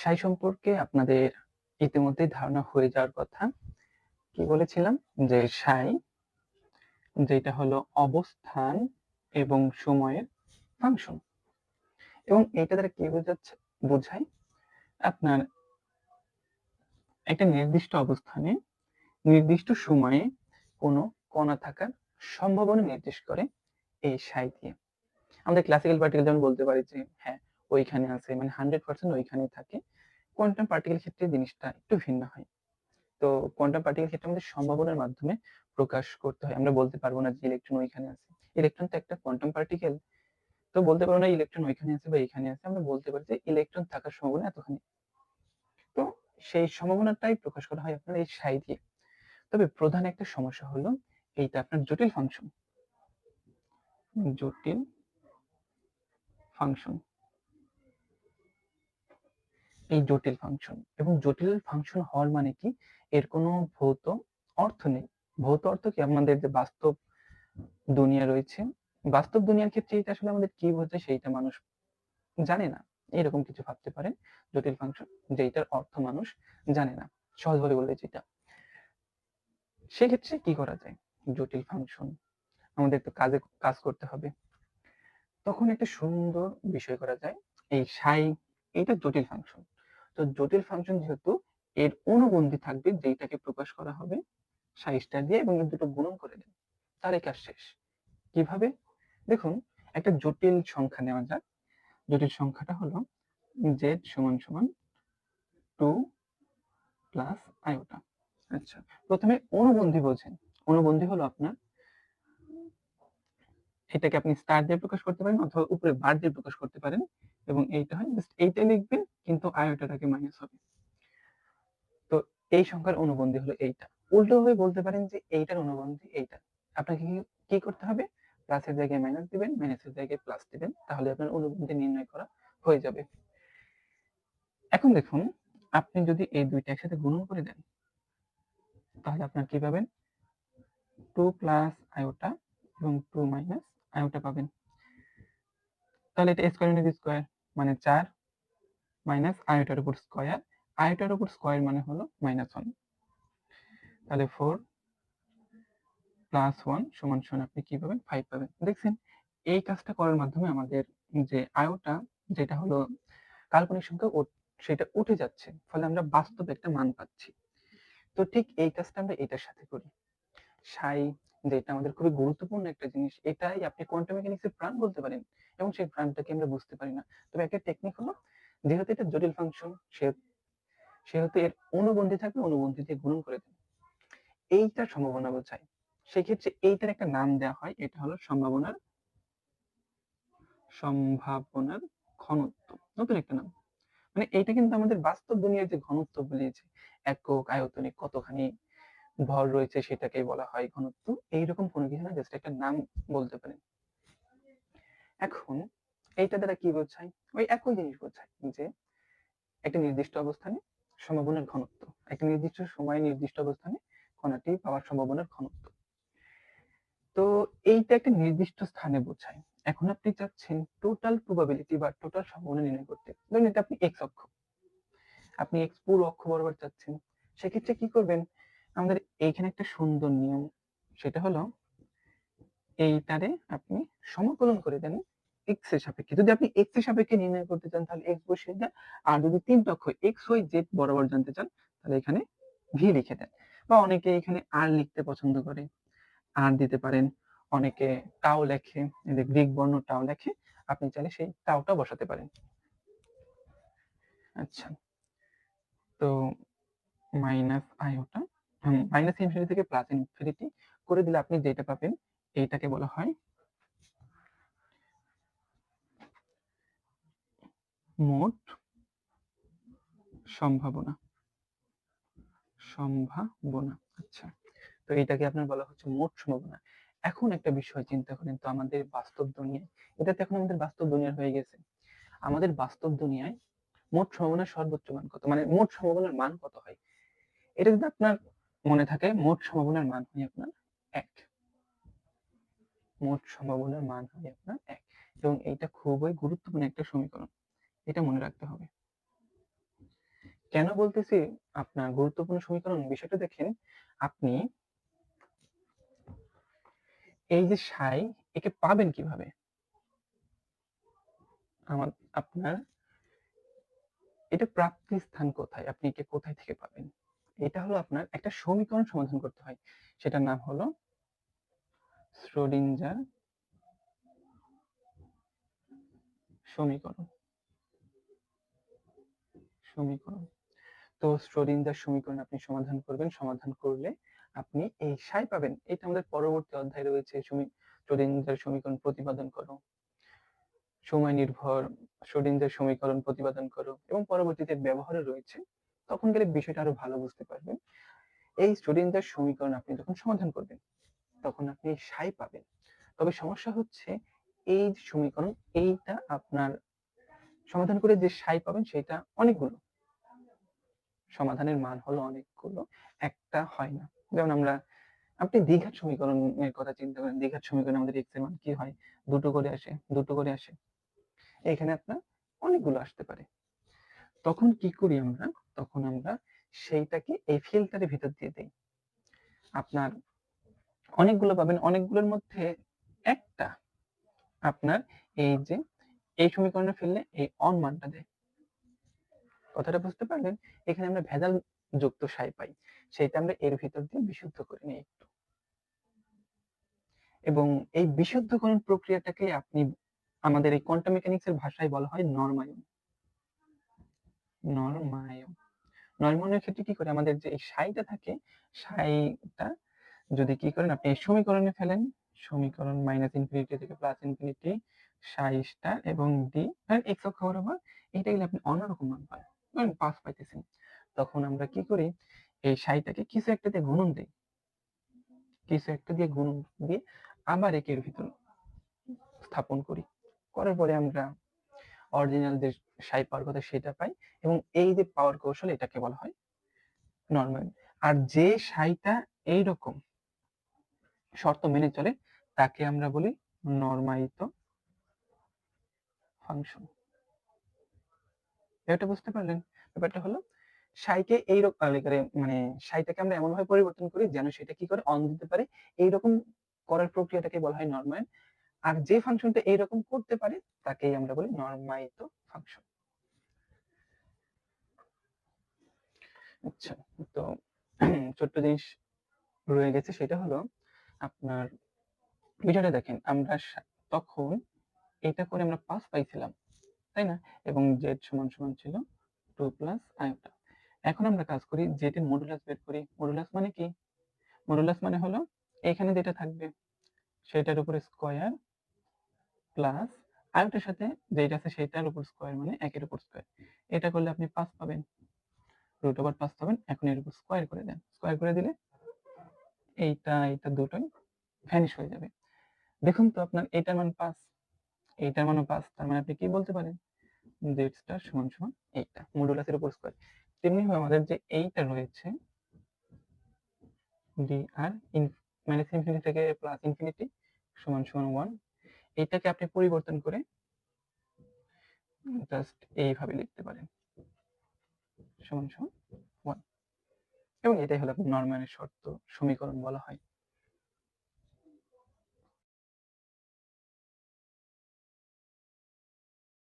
সাই সম্পর্কে আপনাদের ইতিমধ্যেই ধারণা হয়ে যাওয়ার কথা। কি বলেছিলাম? যে সাই, যেটা হলো অবস্থান এবং সময়ের ফাংশন। এবং এটা দ্বারা কি বোঝাচ্ছে? বোঝায় আপনার একটা নির্দিষ্ট অবস্থানে, নির্দিষ্ট সময়ে কোনো কণা থাকার সম্ভাবনা নির্দেশ করে এই সাই দিয়ে। আমাদের ক্লাসিক্যাল পার্টিকেল যেমন বলতে পারি যে হ্যাঁ ওইখানে আছে মানে হান্ড্রেড পার্সেন্ট ওইখানেই থাকে। কোয়ান্টাম পার্টিকেল ক্ষেত্রে জিনিসটা একটু ভিন্ন হয়। তো কোয়ান্টাম পার্টিকেল ক্ষেত্রে আমাদের সম্ভাবনার মাধ্যমে প্রকাশ করতে হয়। আমরা বলতে পারব না যে ইলেকট্রন ওইখানে আছে। ইলেকট্রন তো একটা কোয়ান্টাম পার্টিকেল তো বলতে পারব না ইলেকট্রন ওইখানে আছে বা এখানে আছে। আমরা বলতে পারি যে ইলেকট্রন থাকার সম্ভাবনা এতখানি। তো সেই সম্ভাবনাটাই প্রকাশ করা হয় আপনার এই সাই দিয়ে। তবে প্রধান একটা সমস্যা হলো, এইটা আপনার জটিল ফাংশন জটিল ফাংশন এই জটিল ফাংশন এবং জটিল ফাংশন হওয়ার মানে কি? এর কোনো ভৌত অর্থ নেই। ভৌত অর্থ কি? আমাদের যে বাস্তব দুনিয়া রয়েছে, বাস্তব দুনিয়ার ক্ষেত্রে এটা আসলে আমাদের কি বোঝায় সেইটা মানুষ জানে না। এরকম কিছু ভাবতে পারেন জটিল ফাংশন যেটার অর্থ মানুষ জানে না। সহজভাবে বললে যেটা সেক্ষেত্রে কি করা যায়? জটিল ফাংশন আমাদের তো কাজে কাজ করতে হবে। তখন একটা সুন্দর বিষয় করা যায়। এই সাই এটা জটিল ফাংশন তো জটিল ফাংশন যেহেতু, এর অনুবন্ধী থাকবে যেটাকে প্রকাশ করা হবে সাই স্টার দিয়ে এবং এর দুটো গুণন করে দেন তার কাজ শেষ। কীভাবে? দেখুন, একটা জটিল সংখ্যা নেওয়া যাক। জটিল সংখ্যাটা হলো জেড সমান সমান টু প্লাস আয়োটা আচ্ছা প্রথমে অনুবন্ধী বোঝেন। অনুবন্ধী হলো আপনার, এটাকে আপনি স্টার দিয়ে প্রকাশ করতে পারেন অথবা উপরে বার দিয়ে প্রকাশ করতে পারেন এবং এইটা হয় জাস্ট এইটা লিখবেন কিন্তু আয়োটাটাকে মাইনাস হবে। তো এই সংখ্যার অনুবন্ধী হলো এইটা। উল্টো ভাবে বলতে পারেন যে এইটার অনুবন্ধী এইটা। আপনাকে কি করতে হবে? প্লাসের জায়গায় মাইনাস দিবেন মাইনাসের জায়গায় প্লাস দিবেন, তাহলে আপনার অনুবন্ধী নির্ণয় করা হয়ে যাবে। এখন দেখুন, আপনি যদি এই দুইটা একসাথে গুণন করে দেন, তাহলে আপনার কি পাবেন? টু প্লাস আয়োটা এবং টু মাইনাস আয়োটা পাবেন। তাহলে এটা স্কোয়ার ইন্টু স্কোয়ার মানে চার মাইনাস আয়োটার উপর স্কোয়ার আয়োটার উপর স্কোয়ার মানে হলো মাইনাস ওয়ান তাহলে ফোর প্লাস ওয়ান সমান সমান আপনি কি পাবেন? ফাইভ পাবেন। দেখছেন, এই কাজটা করার মাধ্যমে আমাদের যে আয়োটা যেটা হলো কাল্পনিক সংখ্যা সেটা উঠে যাচ্ছে। ফলে আমরা বাস্তবে একটা মান পাচ্ছি। তো ঠিক এই কাজটা আমরা এটার সাথে করি। সাই যেটা আমাদের খুবই গুরুত্বপূর্ণ একটা জিনিস, এটাই আপনি কোয়ান্টাম মেকানিক্সের প্রাণ বলতে পারেন। এবং সেই প্রাণটাকে আমরা বুঝতে পারি না। তবে একটা টেকনিক হলো যেহেতু এটা জটিল ফাংশন সেহেতু এর অনুবন্ধী থাকবে অনুবন্ধী দিয়ে গুণন করে দেন এইটার সম্ভাবনা বোঝায় সেক্ষেত্রে এইটার একটা নাম দেওয়া হয়, এটা হলো সম্ভাবনার সম্ভাবনার ঘনত্ব। নতুন একটা নাম। মানে এইটা কিন্তু আমাদের বাস্তব দুনিয়ার যে ঘনত্ব বলিয়েছে একক আয়তনে কতখানি ভর রয়েছে সেটাকে বলা হয় ঘনত্ব। এইরকম কোনো কিছু না জাস্ট একটা নাম বলতে পারেন। এখন এইটা দ্বারা কি বোঝায়? ওই একই জিনিস বোঝায় যে একটা নির্দিষ্ট অবস্থানে সম্ভাবনার ঘনত্ব, একটা নির্দিষ্ট সময়ে নির্দিষ্ট অবস্থানে কণাটি পাওয়ার সম্ভাবনার ঘনত্ব। তো এইটা একটা নির্দিষ্ট স্থানে বোঝায়। এখন আপনি চাচ্ছেন টোটাল প্রবাবিলিটি বা টোটাল সম্ভাবনা নির্ণয় করতে। ধরুন এটা আপনি এক্স অক্ষ। আপনি এক্স পুরো অক্ষ বরাবর চাচ্ছেন। সেক্ষেত্রে কি করবেন? আমাদের এইখানে একটা সুন্দর নিয়ম, সেটা হলো এইটারে আপনি সমাকলন করে দেন এক্সের সাপেক্ষে। যদি আপনি এক্সের সাপেক্ষে নির্ণয় করতে চান, তাহলে এক্স বসিয়ে দেন। আর যদি তিন অক্ষ এক্স ওয়াই জেড বরাবর জানতে চান, তাহলে এখানে ভি লিখে দেন। বা অনেকে এখানে আর লিখতে পছন্দ করে। আর দিতে পারেন। অনেকে টাও লেখে। গ্রিক বর্ণ টাও লেখে। আপনি চাইলে সেই টাওটা বসাতে পারেন। আচ্ছা। তো মাইনাস আয়োটা মাইনাস ইনফিনিটি থেকে প্লাস ইনফিনিটি করে দিলে আপনি যেটা পাবেন, এইটাকে বলা হয় মোট সম্ভাবনা। সম্ভাবনা আচ্ছা। তো এটাকে আপনার বলা হচ্ছে মোট সম্ভাবনা। এখন একটা বিষয় চিন্তা করেন তো আমাদের বাস্তব দুনিয়ায়। এটা তো এখন আমাদের বাস্তব দুনিয়া হয়ে গেছে। আমাদের বাস্তব দুনিয়ায় মোট সম্ভাবনার সর্বোচ্চ মান কত? মানে মোট সম্ভাবনার মান কত হয়? এটা যদি আপনার মনে থাকে, মোট সম্ভাবনার মান হয় আপনার এক। মোট সম্ভাবনার মান হয় আপনার এক। এবং এইটা খুবই গুরুত্বপূর্ণ একটা সমীকরণ। এটা মনে রাখতে হবে। কেন বলতেছি? আপনার গুরুত্বপূর্ণ সমীকরণ বিষয়টা দেখেন, আপনি এই যে সাই, একে পাবেন কীভাবে? আমার, আপনার এটা প্রাপ্তি স্থান কোথায়? আপনি একে কোথায় থেকে পাবেন? এটা হলো আপনার একটা সমীকরণ সমাধান করতে হয়। সেটার নাম হলো শ্রোডিঞ্জার সমীকরণ। সমীকরণ। তো শ্রোডিঞ্জার সমীকরণ আপনি সমাধান করবেন। সমাধান করলে আপনি এই সাই পাবেন। এটা আমাদের পরবর্তী অধ্যায় রয়েছে। শ্রোডিঞ্জার সমীকরণ প্রতিপাদন করো। সময় নির্ভর। শ্রোডিঞ্জার সমীকরণ প্রতিপাদন করো। এবং পরবর্তীতে ব্যবহারও রয়েছে। তখন গেলে বিষয়টা আরও ভালো বুঝতে পারবেন। এই শ্রোডিঞ্জার সমীকরণ আপনি যখন সমাধান করবেন, তখন আপনি সাই পাবেন। তবে সমস্যা হচ্ছে এই সমীকরণ, এইটা আপনার সমাধান করে যে সাই পাবেন, সেটা অনেকগুলো। সমাধানের মান হলো অনেকগুলো, একটা হয় না। যেমন আমরা, আপনি দ্বিঘাত সমীকরণের কথা চিন্তা করেন, দ্বিঘাত সমীকরণে আমাদের এক্সের মান কি হয়? দুটো করে আসে, দুটো করে আসে। এখানে আপনার অনেকগুলো আসতে পারে। তখন কি করি আমরা? তখন আমরা সেইটাকে এই ফিল্টারের ভিতর দিয়ে দেই। আপনার অনেকগুলো পাবেন, অনেকগুলোর মধ্যে একটা আপনার এই যে, এই সমীকরণে ফেললে এই অন মানটা দেয়। কথাটা বুঝতে পারলেন? এখানে আমরা ভেজাল যুক্ত সাই পাই। সেটা আমরা এর ভিতর দিয়ে বিশুদ্ধ করে নিই একটু। এবং এই বিশুদ্ধকরণ প্রক্রিয়াটাকে আপনি আমাদের এই কোয়ান্টাম মেকানিক্স এর ভাষায় বলা হয় নরমায়ন। নরমায়ন। নরমায়নের ক্ষেত্রে কি করে? আমাদের যে এই সাইটা থাকে, সাইটা যদি কি করেন, আপনি সমীকরণে ফেলেন, সমীকরণ মাইনাস ইনফিনিটি থেকে প্লাস ইনফিনিটি সাই স্টার এবং ডি আর এক্স অক্ষ বরাবর এইটা গেলে আপনি অন্যরকম মান পান পাঁচ পাইতেছেন তখন আমরা কি করি, এই সাইটাকে কিছু একটা দিয়ে গুণন দিই। কিছু একটা দিয়ে গুণন দিয়ে আবার একের ভিতর স্থাপন করি। করার পরে আমরা অরিজিনাল যে সাই পাওয়ার কথা সেটা পাই এবং এই যে পাওয়ার কৌশল এটাকে বলা হয় নর্মাল আর যে সাইটা এইরকম শর্ত মেনে চলে, তাকে আমরা বলি নর্মায়িত ফাংশন এটা বুঝতে পারলেন? ব্যাপারটা হলো, সাইকে এইরকম মানে সাইটাকে আমরা এমন ভাবে পরিবর্তন করি যেন সেটা কি করে অন দিতে পারে, এইরকম করার প্রক্রিয়াটাকে বলা হয় নর্মাল আর যে ফাংশনটা এইরকম করতে পারে, তাকেই আমরা বলি নর্মায়িত ফাংশন আচ্ছা তো ছোট্ট জিনিস রয়ে গেছে, সেটা হলো আপনার, বিষয়টা দেখেন, আমরা তখন এটা করে আমরা পাস পাইছিলাম। তাই না? এবং জেড সমান সমান ছিল টু প্লাস আয়োটা এখন আমরা কাজ করি জেড এর মডুলাস বের করি। মডুলাস মানে কি? মডুলাস মানে হলো এখানে যেটা থাকবে সেটার উপরে স্কোয়ার প্লাস আয়োটার সাথে যেটা আছে সেটার উপর স্কোয়ার মানে একের উপর স্কোয়ার এটা করলে আপনি পাঁচ পাবেন। রুট ওভার পাঁচ পাবেন। এখন এর উপর স্কোয়ার করে দেন। স্কোয়ার করে দিলে এইটা এইটা দুটোই ভ্যানিশ হয়ে যাবে। দেখুন তো আপনার এইটার মান পাঁচ। এইটার মানও পাঁচ। তার মানে আপনি কি বলতে পারেন? জেড স্টার সমান সমান এইটা মডুলাসের উপর স্কোয়ার তেমনি ভাবে আমাদের যে এইটা রয়েছে ডি আর মাইনাস ইনফিনিটি থেকে প্লাস ইনফিনিটি সমান সমান ওয়ান এইটাকে আপনি পরিবর্তন করে জাস্ট এইভাবে লিখতে পারেন। সমান সমান ওয়ান এবং এটাই হলো নর্মালের শর্ত সমীকরণ বলা হয়।